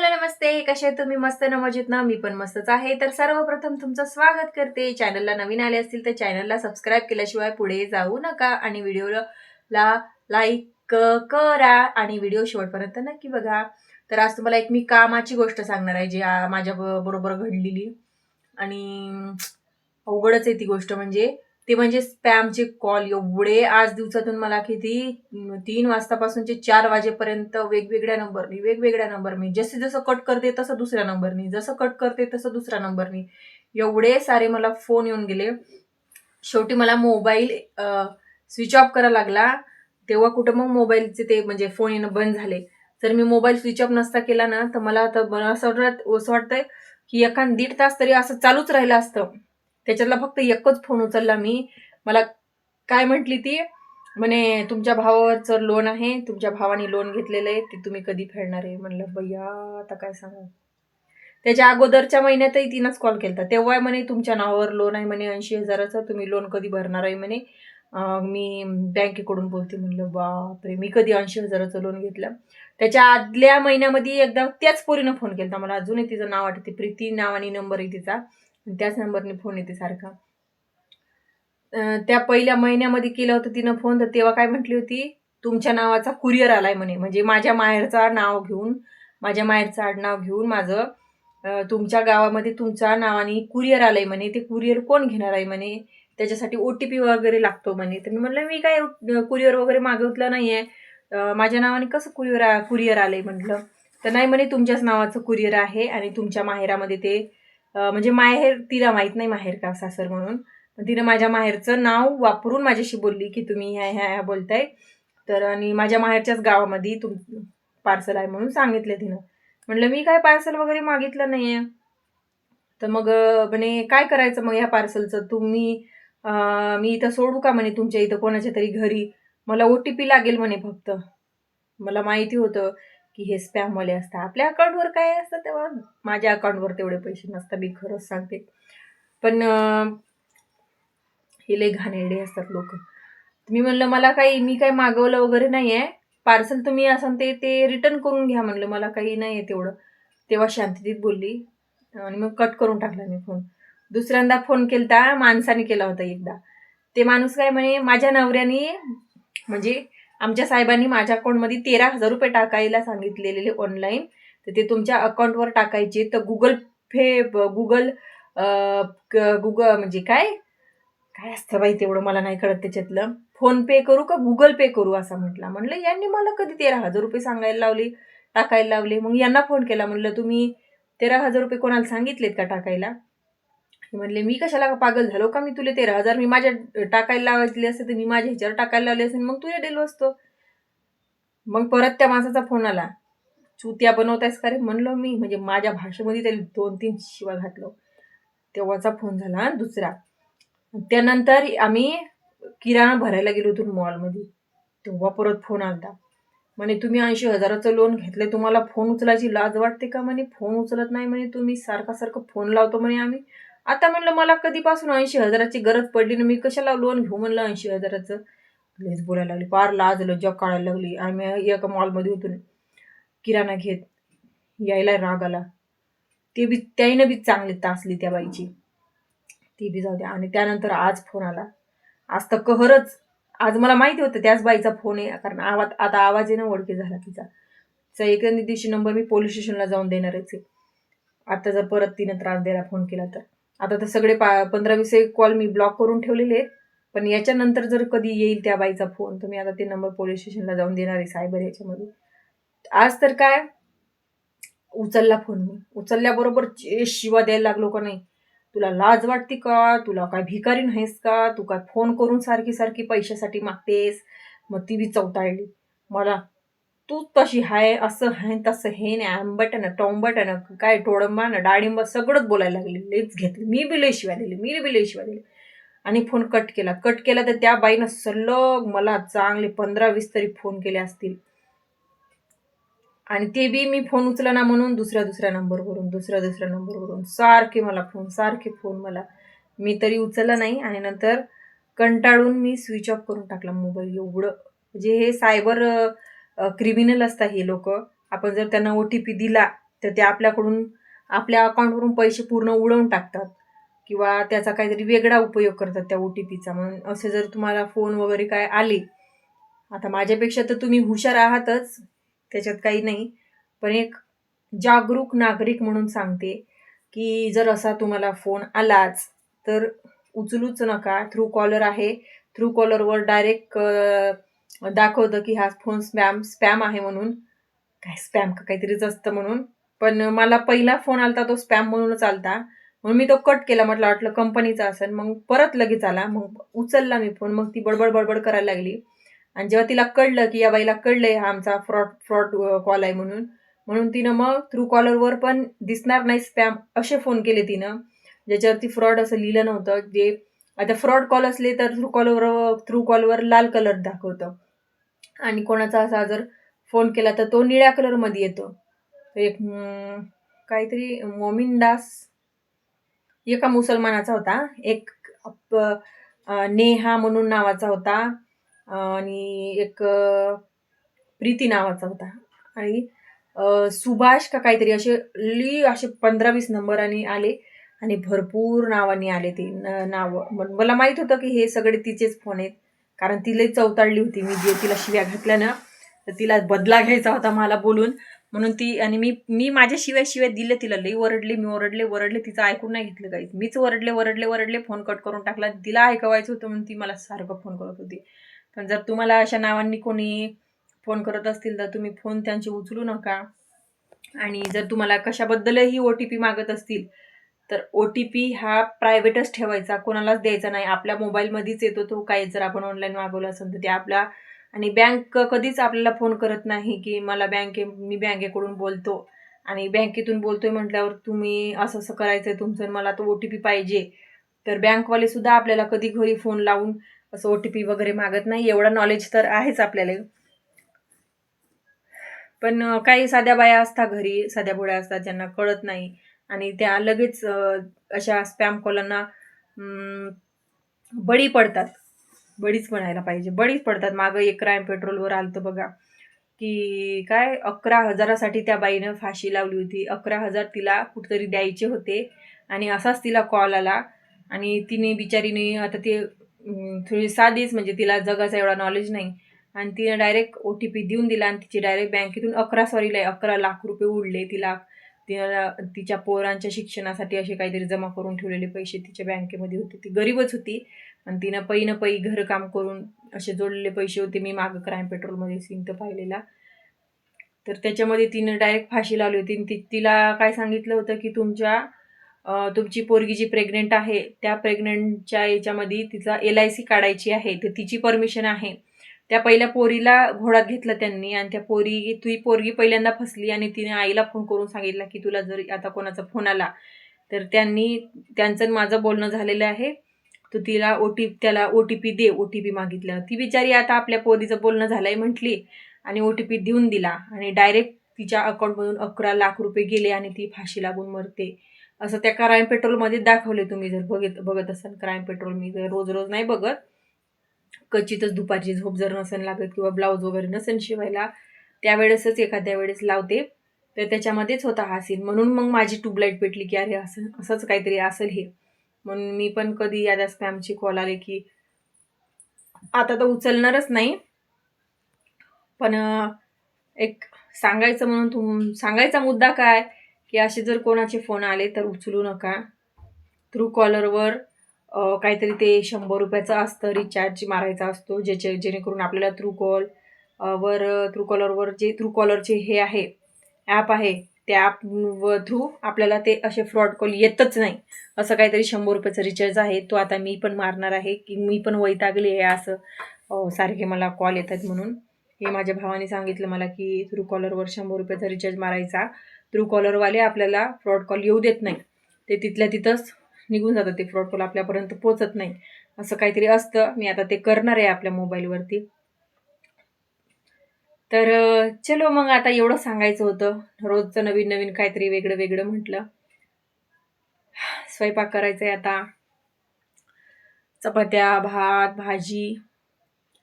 Hello नमस्ते. कसे आहे तुम्ही? मस्त न मजेत ना? मी पण मस्तच आहे. तर सर्वप्रथम तुमचं स्वागत करते. चॅनलला नवीन आले असतील तर चॅनलला सबस्क्राईब केल्याशिवाय पुढे जाऊ नका आणि व्हिडिओला लाईक करा आणि व्हिडिओ शेवटपर्यंत नक्की बघा. तर आज तुम्हाला एक मी कामाची गोष्ट सांगणार आहे जी माझ्या बरोबर घडलेली. आणि अवघडच आहे ती गोष्ट म्हणजे ते म्हणजे स्पॅमचे कॉल एवढे आज दिवसातून मला किती तीन वाजतापासूनचे चार वाजेपर्यंत वेगवेगळ्या नंबरनी वेगवेगळ्या नंबरनी. जसे जसं कट करते तसं दुसऱ्या नंबरनी. जसं कट करते तसं दुसऱ्या नंबरनी. एवढे सारे मला फोन येऊन गेले. शेवटी मला मोबाईल स्विच ऑफ करायला लागला. तेव्हा कुठं मग मोबाईलचे ते म्हणजे फोन येणं बंद झाले. जर मी मोबाईल स्विच ऑफ नसता केला ना तर मला आता मला असं वाटत असं वाटतंय की एखाद दीड तास तरी असं चालूच राहिलं असतं. त्याच्यातला फक्त एकच फोन उचलला मी. मला काय म्हटली ती? म्हणे तुमच्या भावावरचं लोन आहे. तुमच्या भावाने लोन घेतलेलं आहे. ते तुम्ही कधी फेडणार आहे? म्हणलं भैया आता काय सांगा? त्याच्या अगोदरच्या महिन्यातही तिनंच कॉल केला तेव्हा म्हणे तुमच्या नावावर लोन आहे म्हणे ऐंशी हजाराचं. तुम्ही लोन कधी भरणार आहे म्हणे? मी बँकेकडून बोलते म्हणलं बापरे मी कधी ऐंशी हजाराचं लोन घेतलं? त्याच्या आदल्या महिन्यामध्ये एकदा त्याच पोरीनं फोन केला मला अजूनही तिचं नाव आठवते. प्रीती नावाने नंबर आहे तिचा. त्याच नंबरने फोन येते सारखा. त्या पहिल्या महिन्यामध्ये केलं होतं तिनं फोन तर तेव्हा काय म्हटली होती? तुमच्या नावाचा कुरिअर आलाय म्हणे. म्हणजे माझ्या माहेरचं नाव घेऊन माझ्या माहेरचं आडनाव घेऊन माझं तुमच्या गावामध्ये तुमच्या नावाने कुरिअर आलंय म्हणे. ते कुरिअर कोण घेणार आहे म्हणे? त्याच्यासाठी ओ टी पी वगैरे लागतो म्हणे. तर मी म्हणलं मी काय कुरिअर वगैरे मागवतलं नाही आहे माझ्या नावाने कसं कुरिअर कुरिअर आलंय? म्हटलं. तर नाही म्हणे तुमच्याच नावाचं कुरिअर आहे आणि तुमच्या माहेरामध्ये ते म्हणजे माहेर तिला माहीत नाही माहेर का सासर म्हणून. तिनं माझ्या माहेरचं नाव वापरून माझ्याशी बोलली की तुम्ही ह्या ह्या ह्या बोलताय. तर आणि माझ्या माहेरच्याच गावामध्ये तुम पार्सल आहे म्हणून सांगितलं तिनं. म्हणलं मी काय पार्सल वगैरे मागितलं नाही आहे तर मग म्हणे काय करायचं मग ह्या पार्सलचं? तुम्ही मी इथं सोडू का म्हणे तुमच्या इथं कोणाच्या तरी घरी? मला ओ टी पी लागेल म्हणे फक्त. मला माहिती होतं. की हे स्पॅमवाले असतात. आपल्या अकाउंटवर काय असतं तेव्हा माझ्या अकाउंटवर तेवढे पैसे नसतात मी खरंच सांगते. पण हे लय घाणेरडे असतात लोक. मी म्हणलं मला काही मी काही मागवलं वगैरे नाही आहे पार्सल तुम्ही असं ते ते रिटर्न करून घ्या म्हणलं. मला काही नाही आहे तेवढं. तेव्हा शांततीत बोलली. आणि मग कट करून टाकला मी फोन दुसऱ्यांदा फोन केलता माणसाने केला होता एकदा. ते माणूस काय म्हणे माझ्या नवऱ्याने म्हणजे आमच्या साहेबांनी माझ्या अकाउंटमध्ये तेरा हजार रुपये टाकायला सांगितलेले ऑनलाईन तर ते तुमच्या अकाउंटवर टाकायचे. तर गुगल पे गुगल गुगल म्हणजे काय? काय असतं बाई तेवढं? मला नाही कळत त्याच्यातलं. फोनपे करू का गुगल पे करू असं म्हटलं. म्हणलं यांनी मला कधी तेरा हजार रुपये सांगायला लावले टाकायला लावले? मग यांना फोन केला. म्हणलं तुम्ही तेरा हजार रुपये कोणाला सांगितलेत का टाकायला? म्हणले मी कशाला पागल झालो का? मी तुला तेरा हजार मी माझ्या टाकायला लावायचे असते तर मी माझ्या ह्याच्यावर टाकायला लावले असेल मग तुला डेलो असतो मग परत त्या माणसाचा फोन आला. चुत्या बनवतायस का रे? म्हणलं मी. म्हणजे माझ्या भाषेमध्ये त्याला दोन तीन शिवा घातलं. तेव्हाचा फोन झाला दुसरा. त्यानंतर आम्ही किराणा भरायला गेलो होतो मॉलमध्ये. तेव्हा परत फोन आलता. म्हणे तुम्ही ऐंशी हजाराचं लोन घेतलं तुम्हाला फोन उचलायची लाज वाटते का? म्हणे फोन उचलत नाही म्हणे तुम्ही. सारखा सारखं फोन लावतो म्हणे आम्ही. आता म्हणलं मला कधीपासून ऐंशी हजाराची गरज पडली ना मी कशाला लोन घेऊ म्हणलं ऐंशी हजाराचं? लईच बोलायला लागली. पार लाजलं जग काढायला लागली. आम्ही एका मॉलमध्ये होतो किराणा घेत यायला राग आला ते बी त्याईनं बी चांगली तासली त्या बाईची. ती बी जाऊ द्या आणि त्यानंतर आज फोन आला. आज तर कहरच. आज मला माहिती होतं त्याच बाईचा फोन आहे. कारण आवाज आता आवाज येणं ओळखी झाला तिचा. तिचा एक दिवशी नंबर मी पोलीस स्टेशनला जाऊन देणारच आहे. आता जर परत तिनं त्रास द्यायला फोन केला तर. आता तर सगळे पा पंधरा वीस एक कॉल मी ब्लॉक करून ठेवलेले आहेत. पण याच्यानंतर जर कधी येईल त्या बाईचा फोन तर मी आता ते नंबर पोलीस स्टेशनला जाऊन देणार आहे सायबर याच्यामध्ये. आज तर काय? उचलला फोन मी. उचलल्याबरोबर जे शिवा द्यायला लागलो का नाही? तुला लाज वाटते का? तुला काय भिकारी नाहीस का? तू काय फोन करून सारखी सारखी पैशासाठी मागतेस? मग ती बी चौताळली. मला तू तशी हाय असं हाय तसं हे नाही आंबट ना टोंबट ना काय टोडंबानं ना डाळिंबा सगळंच बोलायला लागली लेच घेतली. मी बी लय दिली मी बी लय दिली. आणि फोन कट केला. कट केला तर त्या बाईनं सलग मला चांगले पंधरा वीस तरी फोन केले असतील. आणि ते बी मी फोन उचला ना म्हणून दुसऱ्या दुसऱ्या नंबरवरून दुसऱ्या दुसऱ्या नंबरवरून. सारखे मला फोन सारखे फोन मला. मी तरी उचलला नाही आणि नंतर कंटाळून मी स्विच ऑफ करून टाकला मोबाईल एवढं. म्हणजे हे सायबर क्रिमिनल असतात हे लोक. आपण जर त्यांना ओ टी पी दिला तर ते आपल्याकडून आपल्या अकाउंटवरून पैसे पूर्ण उडवून टाकतात. किंवा त्याचा काहीतरी वेगळा उपयोग करतात त्या ओ टी पीचा म्हणून असे जर तुम्हाला फोन वगैरे काय आले आता माझ्यापेक्षा तर तुम्ही हुशार आहातच त्याच्यात काही नाही. पण एक जागरूक नागरिक म्हणून सांगते की जर असा तुम्हाला फोन आलाच तर उचलूच नका. थ्रू कॉलर आहे. थ्रू कॉलरवर डायरेक्ट दाखवतं की हा फोन स्पॅम स्पॅम आहे म्हणून. काय स्पॅम का काहीतरीच असतं म्हणून. पण मला पहिला फोन आलता तो स्पॅम म्हणूनच आलता. म्हणून मी तो कट केला म्हटलं वाटलं कंपनीचा असेल. मग परत लगेच आला. मग उचलला मी फोन. मग ती बडबड बडबड करायला लागली. आणि जेव्हा तिला कळलं की या बाईला कळलंय हा आमचा फ्रॉड फ्रॉड कॉल आहे म्हणून. म्हणून तिनं मग थ्रू कॉलरवर पण दिसणार नाही स्पॅम असे फोन केले तिनं. ज्याच्यावरती फ्रॉड असं लिहिलं नव्हतं. जे आता फ्रॉड कॉल असले तर थ्रू कॉलवर थ्रू कॉलवर लाल कलर दाखवतं. आणि कोणाचा असा जर फोन केला तर तो निळ्या कलरमध्ये येतो. एक काहीतरी मोमिन दास एका मुसलमानाचा होता. एक नेहा म्हणून नावाचा होता. आणि एक प्रीती नावाचा होता. आणि सुभाष का काहीतरी असे ली असे पंधरा वीस नंबर आणि आले. आणि भरपूर नावाने आले ते न- नावं. मग मला माहीत होतं की हे सगळे तिचेच फोन आहेत. कारण तिलाही चौताळली होती. मी जे तिला शिव्या घातल्या ना तर तिला बदला घ्यायचा होता मला बोलून. म्हणून ती आणि मी मी माझ्या शिवाय शिवाय दिले तिला. लई ओरडले मी ओरडले ओरडले. तिचं ऐकून नाही घेतलं काही मीच ओरडले ओरडले ओरडले फोन कट करून टाकला. तिला ऐकवायचं होतं म्हणून ती मला सारखं फोन करत होती. पण जर तुम्हाला अशा नावांनी कोणी फोन करत असतील तर तुम्ही फोन त्यांचे उचलू नका. आणि जर तुम्हाला कशाबद्दलही ओ टी पी मागत असतील तर ओ टी पी हा प्रायव्हेटच ठेवायचा. कोणालाच द्यायचा नाही. आपल्या मोबाईलमध्येच येतो तो. काही जर आपण ऑनलाईन मागवलं असेल तर ते आपला आणि बँक कधीच आपल्याला फोन करत नाही की मला बँके मी बँकेकडून बोलतो. आणि बँकेतून बोलतोय म्हटल्यावर तुम्ही असं असं करायचं आहे तुमचं मला तो ओ टी पी पाहिजे. तर बँकवाले सुद्धा आपल्याला कधी घरी फोन लावून असं ओ टी पी वगैरे मागत नाही. एवढा नॉलेज तर आहेच आपल्याला. पण काही साध्या बाया असतात घरी. साध्या बुड्या असतात ज्यांना कळत नाही. आणि त्या लगेच अशा स्पॅम कॉलांना बळी पडतात. बळीच म्हणायला पाहिजे. बळीच पडतात. मागं एक क्राईम पेट्रोलवर आलतं बघा की काय अकरा हजारासाठी त्या बाईनं फाशी लावली होती. अकरा हजार तिला कुठंतरी द्यायचे होते आणि असाच तिला कॉल आला आणि तिने बिचारीने आता ते थोडी साधीच म्हणजे तिला जगाचा एवढा नॉलेज नाही आणि तिने डायरेक्ट ओ टी पी देऊन दिला आणि तिची डायरेक्ट बँकेतून अकरा सॉरीला अकरा लाख रुपये उडले तिला. तिला तिच्या पोरांच्या शिक्षणासाठी असे काहीतरी जमा करून ठेवलेले पैसे तिच्या बँकेमध्ये होते. ती गरीबच होती. आणि तिनं पै न पै घरकाम करून असे जोडलेले पैसे होते. मी मागं क्राईम पेट्रोलमध्ये सीन तर पाहिलेला. तर त्याच्यामध्ये तिनं डायरेक्ट फाशी लावली होती. आणि ती तिला काय सांगितलं होतं की तुमच्या तुमची पोरगी जी प्रेग्नेंट आहे त्या प्रेग्नेंटच्या याच्यामध्ये तिचा एल आय सी काढायची आहे. तर तिची परमिशन आहे. त्या पहिल्या पोरीला घोडात घेतलं त्यांनी आणि त्या पोरी तुही पोरगी पहिल्यांदा फसली आणि तिने आईला फोन करून सांगितलं की तुला जर आता कोणाचा फोन आला तर त्यांनी त्यांचं माझं बोलणं झालेलं आहे. तर तिला ओ टी त्याला ओ टी पी दे ओ टी पी मागितलं ती बिचारी आता आपल्या पोरीचं बोलणं झालंय म्हटली आणि ओ टी पी देऊन दिला आणि डायरेक्ट तिच्या अकाउंटमधून अकरा लाख रुपये गेले आणि ती फाशी लागून मरते. असं त्या क्राईम पेट्रोलमध्ये दाखवले तुम्ही जर बघत बघत असाल क्राईम पेट्रोल मी जर रोज रोज नाही बघत क्वचितच दुपारची झोप जर नसेल लागत किंवा ब्लाऊज वगैरे नसेल शिवायला त्यावेळेसच एखाद्या वेळेस लावते. तर त्याच्यामध्येच होता हा सीन म्हणून मग माझी ट्यूबलाईट पेटली की अरे असं असंच काहीतरी असेल हे. म्हणून मी पण कधी याद्या स्पॅमची कॉल आले की आता तर उचलणारच नाही. पण एक सांगायचं म्हणून तुम सांगायचा मुद्दा काय? की असे जर कोणाचे फोन आले तर उचलू नका. थ्रू कॉलरवर काहीतरी ते शंभर रुपयाचं असतं रिचार्ज मारायचा असतो ज्याचे जेणेकरून आपल्याला थ्रू कॉल वर थ्रू कॉलरवर जे थ्रू कॉलरचे हे आहे ॲप आहे त्या ॲप व थ्रू आपल्याला ते असे फ्रॉड कॉल येतच नाही. असं काहीतरी शंभर रुपयाचा रिचार्ज आहे तो आता मी पण मारणार आहे की मी पण वैतागली आहे असं. सारखे मला कॉल येतात म्हणून. हे माझ्या भावाने सांगितलं मला की थ्रू कॉलरवर शंभर रुपयाचा रिचार्ज मारायचा. थ्रू कॉलरवाले आपल्याला फ्रॉड कॉल येऊ देत नाही. ते तिथल्या तिथंच निघून जातं ते फ्रॉड कॉल आपल्यापर्यंत पोचत नाही. असं काहीतरी असतं. मी आता ते करणार आहे आपल्या मोबाईलवरती तर चलो मग आता एवढं सांगायचं होतं. रोजचं नवीन नवीन काहीतरी वेगळं वेगळं म्हटलं. स्वयंपाक करायचा आहे आता. चपात्या भात भाजी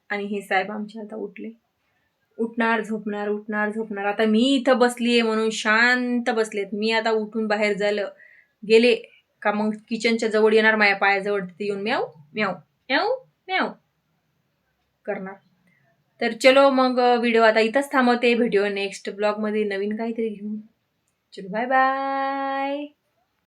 आणि हे साहेब आमचे आता उठले. उठणार झोपणार उठणार झोपणार. आता मी इथं बसली आहे म्हणून शांत बसलेत. मी आता उठून बाहेर झालं. गेले. का मग किचनच्या जवळ येणार माझ्या पायाजवळ तिथे येऊन म्याव म्याव म्याव म्याव करणार. तर चलो मग व्हिडिओ आता इथंच थांबवते. व्हिडिओ नेक्स्ट ब्लॉगमध्ये नवीन काहीतरी घेऊन. चलो बाय बाय